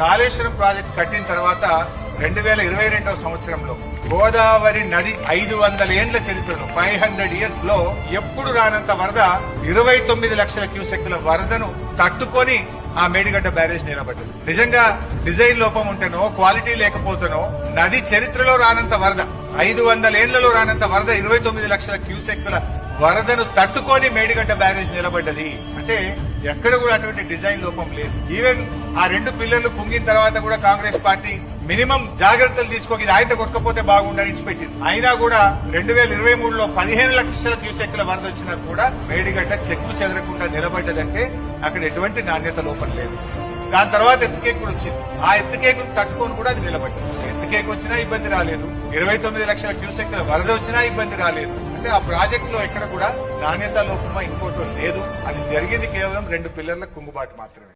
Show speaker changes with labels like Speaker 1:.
Speaker 1: Kaleshwaram project కట్టిన తర్వాత రెండు వేల ఇరవై రెండవ సంవత్సరంలో గోదావరి నది ఐదు వందల ఏండ్ల చరిత్రలో ఫైవ్ హండ్రెడ్ ఇయర్స్లో ఎప్పుడు రానంత వరద ఇరవై తొమ్మిది లక్షల క్యూసెక్కుల వరదను తట్టుకొని ఆ మేడిగడ్డ బ్యారేజ్ నిలబడ్డది నిజంగా డిజైన్ లోపం ఉంటేనో క్వాలిటీ లేకపోతేనో నది చరిత్రలో రానంత వరద ఐదు వందల ఏళ్ళలో రానంత వరద ఇరవై తొమ్మిది లక్షల క్యూసెక్కుల వరదను తట్టుకొని మేడిగడ్డ బ్యారేజ్ నిలబడ్డది అంటే ఎక్కడ కూడా అటువంటి డిజైన్ లోపం లేదు. ఈవెన్ ఆ రెండు పిల్లర్లు కుంగిన తర్వాత కూడా కాంగ్రెస్ పార్టీ మినిమం జాగ్రత్తలు తీసుకోక ఇది ఆయత కొట్టకపోతే బాగుండని ఇచ్చిపెట్టింది అయినా కూడా రెండు వేల ఇరవై మూడులో పదిహేను లక్షల క్యూసెక్ల వరద వచ్చినా కూడా మేడిగడ్డ చెక్కు చెదరకుండా నిలబడ్డదంటే అక్కడ ఎటువంటి నాణ్యత లోపం లేదు. దాని తర్వాత ఎత్తుకేక్ కూడా వచ్చింది. ఆ ఎత్తుకేకు తట్టుకొని కూడా అది నిలబడ్డది. ఎత్తుకేకు వచ్చినా ఇబ్బంది రాలేదు. ఇరవై తొమ్మిది లక్షల క్యూసెక్ల వరద వచ్చినా ఇబ్బంది రాలేదు. అంటే ఆ ప్రాజెక్ట్లో ఎక్కడ కూడా నాణ్యత లోపమా ఇంకోటో లేదు. అది జరిగింది కేవలం రెండు పిల్లర్ల కుంగుబాటు మాత్రమే.